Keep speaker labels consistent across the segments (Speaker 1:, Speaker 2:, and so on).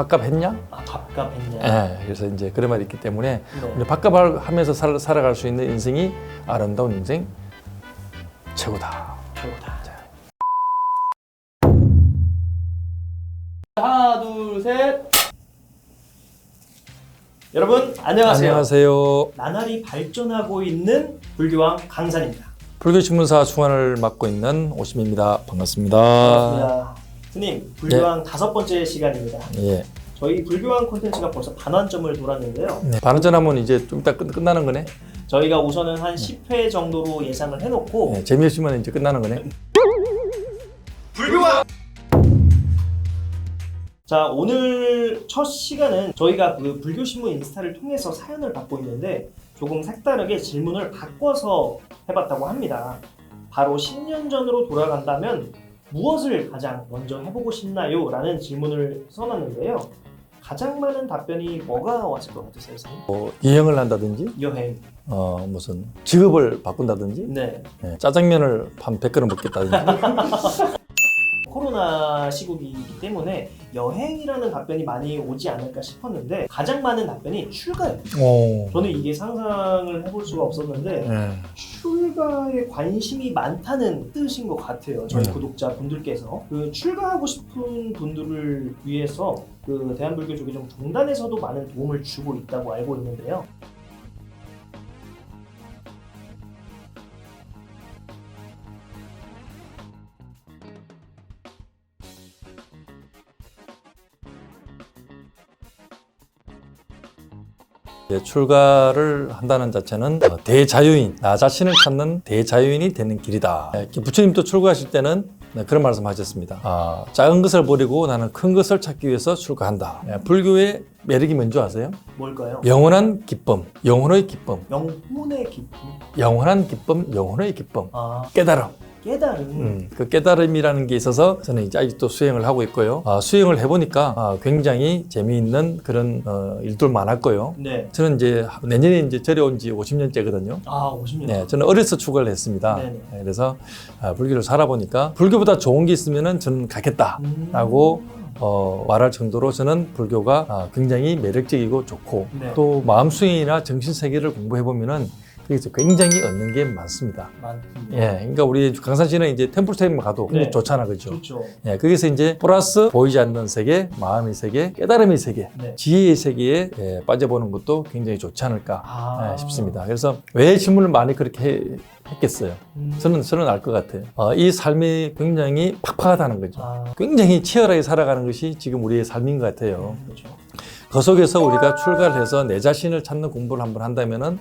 Speaker 1: 밥값했냐?
Speaker 2: 아 밥값했냐?
Speaker 1: 예, 그래서 이제 그런 말이 있기 때문에
Speaker 2: 네.
Speaker 1: 우리 밥값을 하면서 살, 살아갈 수 있는 인생이 아름다운 인생 최고다.
Speaker 2: 최고다. 하나 둘 셋. 여러분 안녕하세요.
Speaker 1: 안녕하세요.
Speaker 2: 나날이 발전하고 있는 불교왕 강산입니다.
Speaker 1: 불교신문사 중환을 맡고 있는 오심입니다. 반갑습니다.
Speaker 2: 반갑습니다. 스님 불교왕 다섯 번째 시간입니다.
Speaker 1: 예.
Speaker 2: 저희 불교왕 콘텐츠가 벌써 반환점을 돌았는데요.
Speaker 1: 네, 반환전 하면 이제 좀 이따 끝, 끝나는 거네.
Speaker 2: 저희가 우선은 한 10회 정도로 예상을 해놓고
Speaker 1: 예, 재미없으면 이제 끝나는 거네.
Speaker 2: 불교왕! 자 오늘 첫 시간은 저희가 그 불교신문 인스타를 통해서 사연을 받고 있는데 조금 색다르게 질문을 바꿔서 해봤다고 합니다. 바로 10년 전으로 돌아간다면 무엇을 가장 먼저 해보고 싶나요? 라는 질문을 써놨는데요. 가장 많은 답변이 뭐가 왔을 것 같으세요, 선생님?
Speaker 1: 뭐 여행을 한다든지,
Speaker 2: 여행.
Speaker 1: 어 무슨 직업을 바꾼다든지,
Speaker 2: 네.
Speaker 1: 예, 짜장면을 한 100그릇 먹겠다든지.
Speaker 2: 코로나 시국이기 때문에 여행이라는 답변이 많이 오지 않을까 싶었는데 가장 많은 답변이 출가예요.
Speaker 1: 오.
Speaker 2: 저는 이게 상상을 해볼 수가 없었는데
Speaker 1: 예.
Speaker 2: 출가에 관심이 많다는 뜻인 것 같아요. 저희
Speaker 1: 음.
Speaker 2: 구독자 분들께서 그 출가하고 싶은 분들을 위해서 그 대한불교 조계종 종단에서도 많은 도움을 주고 있다고 알고 있는데요.
Speaker 1: 출가를 한다는 자체는 어, 대자유인, 나 자신을 찾는 대자유인이 되는 길이다. 예, 부처님도 출가하실 때는 네, 그런 말씀 하셨습니다. 아, 작은 것을 버리고 나는 큰 것을 찾기 위해서 출가한다. 예, 불교의 매력이 뭔지 아세요?
Speaker 2: 뭘까요?
Speaker 1: 영원한 기쁨, 영혼의 기쁨,
Speaker 2: 영혼의 기쁨.
Speaker 1: 영원한 기쁨, 영혼의 기쁨,
Speaker 2: 아
Speaker 1: 깨달음.
Speaker 2: 깨달음.
Speaker 1: 음, 그 깨달음이라는 게 있어서 저는 이제 아직도 수행을 하고 있고요. 아, 수행을 해보니까 아, 굉장히 재미있는 그런 어, 일들 많았고요.
Speaker 2: 네.
Speaker 1: 저는 이제 내년에 이제 절에 온 지 50년째거든요.
Speaker 2: 아 50년.
Speaker 1: 네, 저는 어려서 출가를 했습니다.
Speaker 2: 네네.
Speaker 1: 네, 그래서 아, 불교를 살아보니까 불교보다 좋은 게 있으면은 저는 가겠다라고
Speaker 2: 음.
Speaker 1: 어, 말할 정도로 저는 불교가 아, 굉장히 매력적이고 좋고
Speaker 2: 네.
Speaker 1: 또 마음 수행이나 정신 세계를 공부해 보면은 거기서 굉장히 얻는 게 많습니다.
Speaker 2: 많군요.
Speaker 1: 예, 그러니까 우리 강산 씨는 이제 템플스테이만 가도 굉장히
Speaker 2: 네.
Speaker 1: 좋잖아, 그죠?
Speaker 2: 좋죠.
Speaker 1: 예, 거기서 이제 플러스 보이지 않는 세계, 마음의 세계, 깨달음의 세계,
Speaker 2: 네.
Speaker 1: 지혜의 세계에 예, 빠져보는 것도 굉장히 좋지 않을까
Speaker 2: 아.
Speaker 1: 예, 싶습니다. 그래서 왜 질문을 많이 그렇게 해- 했겠어요?
Speaker 2: 음.
Speaker 1: 저는 저는 알 것 같아요. 어, 이 삶이 굉장히 팍팍하다는 거죠.
Speaker 2: 아,
Speaker 1: 굉장히 치열하게 살아가는 것이 지금 우리의 삶인 것 같아요.
Speaker 2: 그렇죠.
Speaker 1: 그 속에서 우리가 출가를 해서 내 자신을 찾는 공부를 한번 한다면은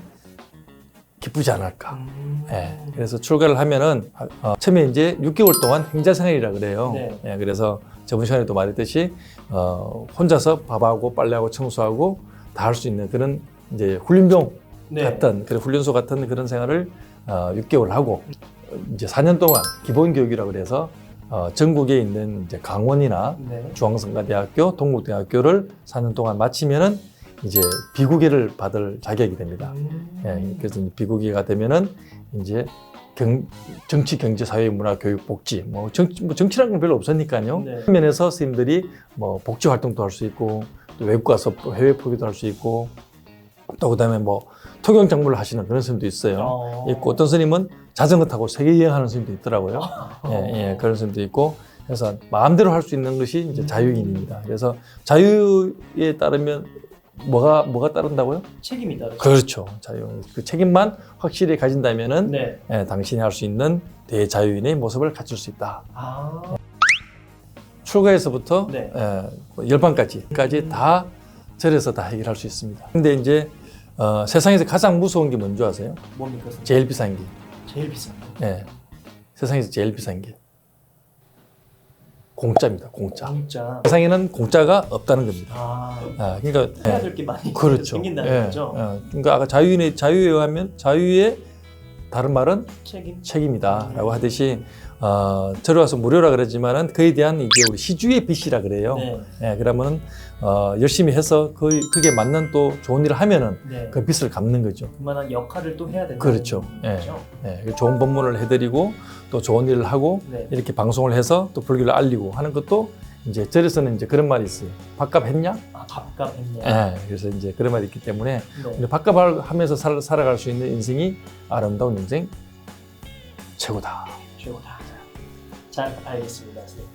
Speaker 1: 기쁘지 않을까.
Speaker 2: 음.
Speaker 1: 예, 그래서 출가를 하면은 어, 처음에 이제 6개월 동안 행자 생활이라 그래요.
Speaker 2: 네.
Speaker 1: 예, 그래서 저번 시간에도 말했듯이 어, 혼자서 밥하고 빨래하고 청소하고 다 할 수 있는 그런 이제 훈련병
Speaker 2: 네.
Speaker 1: 같은 그런 훈련소 같은 그런 생활을 어, 6개월 하고 어, 이제 4년 동안 기본 교육이라 그래서 어, 전국에 있는 이제 강원이나
Speaker 2: 네.
Speaker 1: 중앙성가대학교, 동국대학교를 4년 동안 마치면은 이제 비구계를 받을 자격이 됩니다.
Speaker 2: 음.
Speaker 1: 예, 그래서 비국이가 되면은 이제 경, 정치, 경제, 사회, 문화, 교육, 복지, 뭐 정치, 뭐 정치라는 건 별로 없으니까요.
Speaker 2: 네.
Speaker 1: 그 면에서 선생님들이 뭐 복지 활동도 할 수 있고 또 외국 가서 해외 포기도 할 수 있고 또 그다음에 뭐 토경 작물을 하시는 그런 선생님도 있어요.
Speaker 2: 어.
Speaker 1: 있고 어떤 선생님은 자전거 타고 세계 여행하는 선생님도 있더라고요.
Speaker 2: 어.
Speaker 1: 예, 예, 그런 선생님도 있고 그래서 마음대로 할 수 있는 것이 이제
Speaker 2: 음.
Speaker 1: 자유인입니다. 그래서 자유에 따르면 뭐가 뭐가 따른다고요?
Speaker 2: 책임이다.
Speaker 1: 그렇죠. 자유. 그 책임만 확실히 가진다면은
Speaker 2: 네.
Speaker 1: 예, 당신이 할 수 있는 대자유인의 모습을 갖출 수 있다.
Speaker 2: 아.
Speaker 1: 출가에서부터
Speaker 2: 네.
Speaker 1: 예, 열반까지까지 다 절에서 다 해결할 수 있습니다. 근데 이제 어, 세상에서 가장 무서운 게 뭔지 아세요?
Speaker 2: 뭡니까? 선생님?
Speaker 1: 제일 비싼 게.
Speaker 2: 제일 비싼 거.
Speaker 1: 예. 세상에서 제일 비싼 게 공짜입니다. 공짜.
Speaker 2: 진짜.
Speaker 1: 세상에는 공짜가 없다는 겁니다.
Speaker 2: 아.
Speaker 1: 아, 그러니까
Speaker 2: 해야
Speaker 1: 예.
Speaker 2: 될게 많이
Speaker 1: 그렇죠.
Speaker 2: 생긴다는
Speaker 1: 예,
Speaker 2: 거죠.
Speaker 1: 예. 그러니까 아까 자유인의 자유에 의하면 자유의 다른 말은
Speaker 2: 책임.
Speaker 1: 책임이다라고 하듯이 어, 저리 와서 무료라 그러지만은 그에 대한 이제 우리 시주의 빚이라 그래요.
Speaker 2: 네.
Speaker 1: 예, 그러면은 어, 열심히 해서 그 그게 맞는 또 좋은 일을 하면은
Speaker 2: 네.
Speaker 1: 그 빚을 갚는 거죠.
Speaker 2: 그만한 역할을 또 해야 된다.
Speaker 1: 그렇죠. 예.
Speaker 2: 그렇죠.
Speaker 1: 예, 그 좋은 법문을 해드리고 또 좋은 일을 하고
Speaker 2: 네.
Speaker 1: 이렇게 방송을 해서 또 불교를 알리고 하는 것도 이제 절에서는 이제 그런 말이 있어요. 밥값 했냐?
Speaker 2: 아 갑갑했냐.
Speaker 1: 예. 그래서 이제 그런 말이 있기 때문에
Speaker 2: 네.
Speaker 1: 밥값을 하면서 살, 살아갈 수 있는 인생이 아름다운 인생 최고다.
Speaker 2: 최고다. 잘 알겠습니다. 선생님.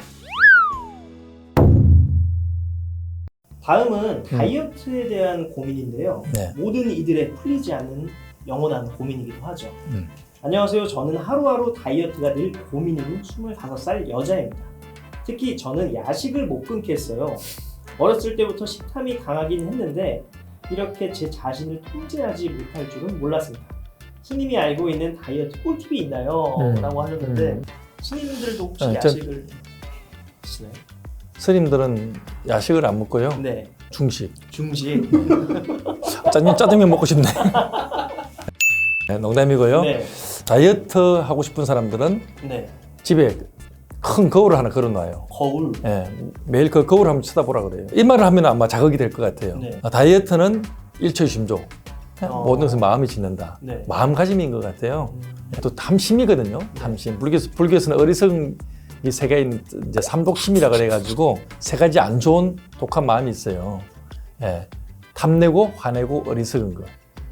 Speaker 2: 다음은 다이어트에 대한 고민인데요.
Speaker 1: 네.
Speaker 2: 모든 이들의 풀리지 않는 영원한 고민이기도 하죠.
Speaker 1: 음.
Speaker 2: 안녕하세요. 저는 하루하루 다이어트가 늘 고민인 25살 여자입니다. 특히 저는 야식을 못 끊겠어요. 어렸을 때부터 식탐이 강하긴 했는데 이렇게 제 자신을 통제하지 못할 줄은 몰랐습니다. 스님이 알고 있는 다이어트 꿀팁이 있나요?
Speaker 1: 음.
Speaker 2: 라고 하셨는데
Speaker 1: 음.
Speaker 2: 스님들도 혹시
Speaker 1: 아, 저-
Speaker 2: 야식을 드시나요?
Speaker 1: 스님들은 야식을 안 먹고요.
Speaker 2: 네.
Speaker 1: 중식.
Speaker 2: 중식.
Speaker 1: 짜장면, 짜장면 먹고 싶네. 네, 농담이고요.
Speaker 2: 네.
Speaker 1: 다이어트 하고 싶은 사람들은
Speaker 2: 네.
Speaker 1: 집에 큰 거울을 하나 걸어놔요.
Speaker 2: 거울.
Speaker 1: 예, 매일 그 거울 한번 쳐다보라 그래요. 이 말을 하면 아마 자극이 될 것 같아요.
Speaker 2: 네.
Speaker 1: 아, 다이어트는 일초심조. 예,
Speaker 2: 어.
Speaker 1: 모든 것은 마음이 짓는다.
Speaker 2: 네.
Speaker 1: 마음가짐인 것 같아요.
Speaker 2: 음,
Speaker 1: 또 탐심이거든요. 탐심. 불교, 불교에서는 어리석은 이세 가지 이제 삼독심이라 그래가지고 세 가지 안 좋은 독한 마음이 있어요. 예. 탐내고 화내고 어리석은 거.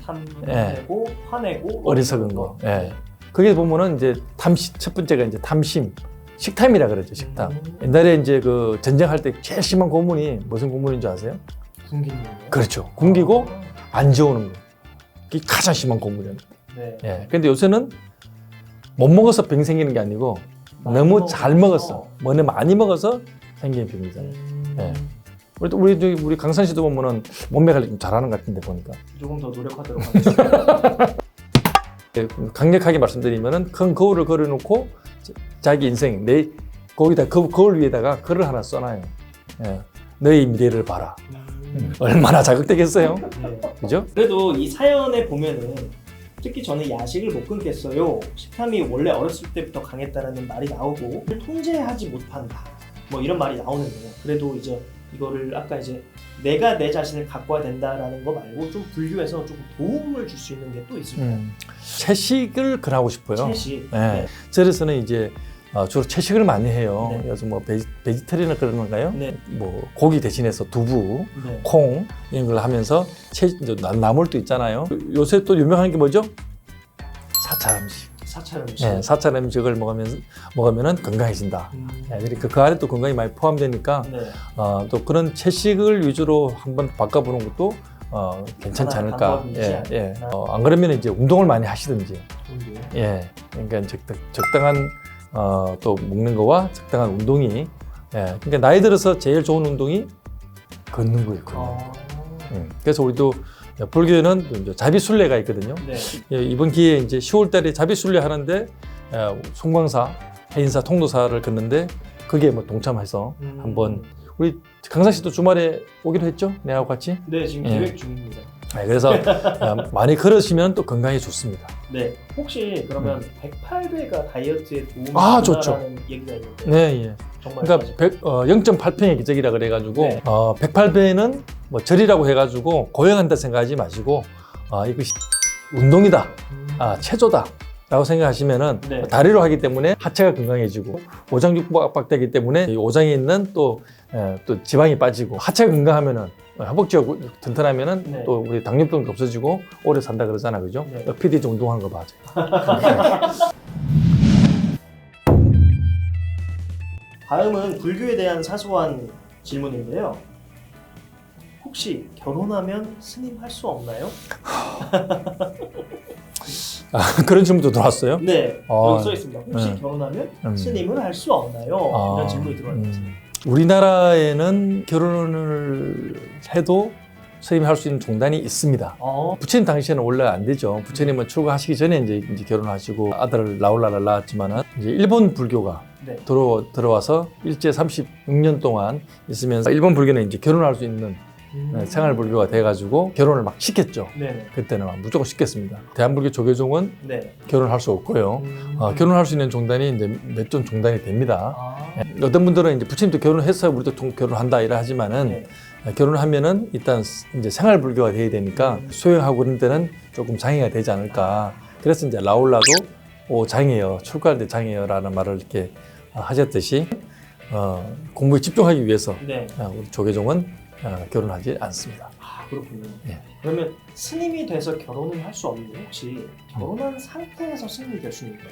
Speaker 2: 탐내고 화내고
Speaker 1: 어리석은 거. 예. 그게 보면은 이제 탐심 첫 번째가 이제 탐심. 식탐이라 그러죠. 식탐.
Speaker 2: 음.
Speaker 1: 옛날에 이제 그 전쟁할 때 제일 심한 고문이 무슨 고문인 줄 아세요?
Speaker 2: 굶기는 거.
Speaker 1: 그렇죠. 굶기고 안 재우는 거. 그게 가장 심한 고문이에요.
Speaker 2: 네.
Speaker 1: 예. 근데 요새는 못 먹어서 병 생기는 게 아니고
Speaker 2: 많이
Speaker 1: 너무 잘
Speaker 2: 먹어서.
Speaker 1: 먹었어. 뭐네 많이 먹어서 생기는 병이잖아요.
Speaker 2: 음,
Speaker 1: 예. 우리 또 우리 저기 우리 강산 씨도 보면은 몸매 관리 좀 잘하는 것 같은데 보니까
Speaker 2: 조금 더 노력하도록 하겠습니다.
Speaker 1: 예, 강력하게 말씀드리면은 큰 거울을 걸어놓고 자- 자기 인생 내 거기다 그 거울 위에다가 글을 하나 써놔요. 예. 너의 미래를 봐라.
Speaker 2: 음,
Speaker 1: 얼마나 자극되겠어요,
Speaker 2: 네.
Speaker 1: 그죠?
Speaker 2: 그래도 이 사연에 보면은 특히 저는 야식을 못 끊겠어요. 식탐이 원래 어렸을 때부터 강했다는 말이 나오고 통제하지 못한다. 뭐 이런 말이 나오는데요. 그래도 이제 이거를 아까 이제 내가 내 자신을 가꿔야 된다라는 거 말고 좀 불교에서 조금 도움을 줄 수 있는 게 또 있습니다.
Speaker 1: 음. 채식을 권하고 싶어요.
Speaker 2: 채식.
Speaker 1: 네. 절에서는 이제 어, 주로 채식을 많이 해요.
Speaker 2: 네.
Speaker 1: 그래서 뭐 베지, 베지테리언 그런 건가요?
Speaker 2: 네.
Speaker 1: 뭐 고기 대신해서 두부,
Speaker 2: 네.
Speaker 1: 콩 이런 걸 하면서 채, 나물도 있잖아요. 요새 또 유명한 게 뭐죠? 사찰 음식.
Speaker 2: 사찰 음식.
Speaker 1: 네, 사찰 음식을 먹으면 먹으면은 건강해진다.
Speaker 2: 음,
Speaker 1: 네, 그러니까 그 안에 또 건강이 많이 포함되니까
Speaker 2: 네.
Speaker 1: 어, 또 그런 채식을 위주로 한번 바꿔보는 것도 어, 괜찮지 않을까. 예, 예. 어, 안 그러면 이제 운동을 많이 하시든지.
Speaker 2: 운동.
Speaker 1: 예, 그러니까 적당, 적당한 어, 또 먹는 거와 적당한 운동이 예, 그러니까 나이 들어서 제일 좋은 운동이 걷는 거예요. 걷는 거.
Speaker 2: 어,
Speaker 1: 음, 그래서 우리도 불교에는 자비순례가 있거든요.
Speaker 2: 네.
Speaker 1: 예, 이번 기회에 이제 10월달에 자비순례 하는데 예, 송광사, 해인사, 통도사를 걷는데 거기에 뭐 동참해서
Speaker 2: 음.
Speaker 1: 한번 우리 강사 씨도 주말에 오기로 했죠? 내하고 같이.
Speaker 2: 네, 지금
Speaker 1: 예.
Speaker 2: 계획 중입니다.
Speaker 1: 네, 그래서 어, 많이 걸으시면 또 건강에 좋습니다.
Speaker 2: 네. 혹시 그러면 108배가 다이어트에 도움이
Speaker 1: 음. 아, 좋죠.
Speaker 2: 얘기가 있는데
Speaker 1: 네, 예.
Speaker 2: 정말
Speaker 1: 그러니까 100, 어, 0.8평의 기적이라 그래가지고
Speaker 2: 네.
Speaker 1: 어, 108배는 뭐 절이라고 해가지고 고용한다 생각하지 마시고 아 이것이 운동이다, 아 체조다. 라고 생각하시면은
Speaker 2: 네.
Speaker 1: 다리로 하기 때문에 하체가 건강해지고 오장 육부가 압박되기 때문에 이 오장에 있는 또, 에, 또 지방이 빠지고 하체가 건강하면은 허벅지가 구- 튼튼하면은
Speaker 2: 네.
Speaker 1: 또 우리 당뇨병도 없어지고 오래 산다 그러잖아 그죠?
Speaker 2: 네.
Speaker 1: PD 좀 운동하는 거 맞아요.
Speaker 2: 다음은 불교에 대한 사소한 질문인데요. 혹시 결혼하면 스님 할 수 없나요?
Speaker 1: 아, 그런 질문도 들어왔어요.
Speaker 2: 네,
Speaker 1: 아,
Speaker 2: 여기 써 있습니다. 혹시
Speaker 1: 네.
Speaker 2: 결혼하면
Speaker 1: 음.
Speaker 2: 스님을 할 수 없나요?
Speaker 1: 아,
Speaker 2: 이런 질문이 들어왔습니다.
Speaker 1: 음. 우리나라에는 결혼을 해도 스님이 할수 있는 종단이 있습니다.
Speaker 2: 어,
Speaker 1: 부처님 당시에는 원래 안 되죠. 부처님은 출가하시기 전에 이제, 이제 결혼하시고 아들을 나올라를 낳았지만은 이제 일본 불교가
Speaker 2: 네.
Speaker 1: 들어 들어와서 일제 36년 동안 있으면서 일본 불교는 이제 결혼할 수 있는
Speaker 2: 음.
Speaker 1: 네, 생활 불교가 돼가지고 결혼을 막 시켰죠.
Speaker 2: 네,
Speaker 1: 그때는 막 무조건 시켰습니다. 대한불교 조계종은
Speaker 2: 네.
Speaker 1: 결혼할 수 없고요.
Speaker 2: 음.
Speaker 1: 어, 결혼할 수 있는 종단이 이제 몇 종 종단이 됩니다.
Speaker 2: 아,
Speaker 1: 예, 어떤 분들은 이제 부처님도 결혼했어요. 우리도 동- 결혼한다 이라 하지만은
Speaker 2: 네.
Speaker 1: 결혼을 하면은 일단 이제 생활 불교가 돼야 되니까
Speaker 2: 음.
Speaker 1: 수행하고 그런 데는 조금 장애가 되지 않을까. 그래서 이제 라울라도 오 장애여 출가할 때 장애여라는 말을 이렇게 어, 하셨듯이 어, 공부에 집중하기 위해서
Speaker 2: 네.
Speaker 1: 어, 우리 조계종은 어, 결혼하지 않습니다.
Speaker 2: 아 그렇군요.
Speaker 1: 예.
Speaker 2: 그러면 스님이 돼서 결혼을 할 수 없는데 혹시 결혼한 상태에서 스님이 될 수 있나요?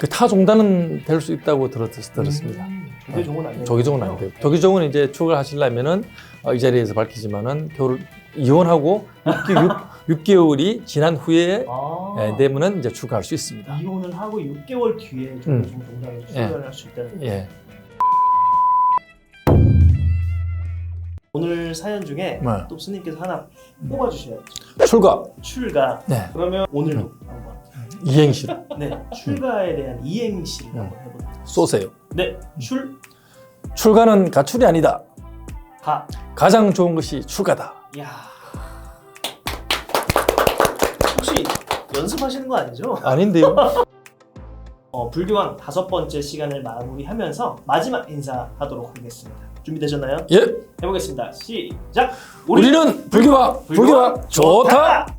Speaker 1: 그 타종단은 될 수 있다고 들었, 들었습니다.
Speaker 2: 음, 조계종은 안 돼요.
Speaker 1: 조기종은 안 돼요. 조기종은 이제 출가하시려면은 어, 이 자리에서 밝히지만은 결혼 이혼하고 6, 개월이 지난 후에
Speaker 2: 아,
Speaker 1: 예, 되면은 이제 출가할 수 있습니다.
Speaker 2: 이혼을 하고 6개월 뒤에
Speaker 1: 음.
Speaker 2: 조계종 동단에서
Speaker 1: 예.
Speaker 2: 출가를 할수 있다는 거
Speaker 1: 예
Speaker 2: 오늘 사연 중에
Speaker 1: 네.
Speaker 2: 또 스님께서 하나 뽑아주셔야죠.
Speaker 1: 출가.
Speaker 2: 출가.
Speaker 1: 네.
Speaker 2: 그러면 오늘도 한번
Speaker 1: 이행시
Speaker 2: 네 출가에 대한 이행시를
Speaker 1: 음.
Speaker 2: 한번 해보도록.
Speaker 1: 쏘세요.
Speaker 2: 네, 출,
Speaker 1: 출가는 가출이 아니다.
Speaker 2: 가.
Speaker 1: 가장 좋은 것이 출가다.
Speaker 2: 야. 혹시 연습하시는 거 아니죠?
Speaker 1: 아닌데요?
Speaker 2: 어, 불교왕 다섯 번째 시간을 마무리하면서 마지막 인사하도록 하겠습니다. 준비되셨나요?
Speaker 1: 예.
Speaker 2: 해보겠습니다. 시작.
Speaker 1: 우리는 불교와 불교와 좋다.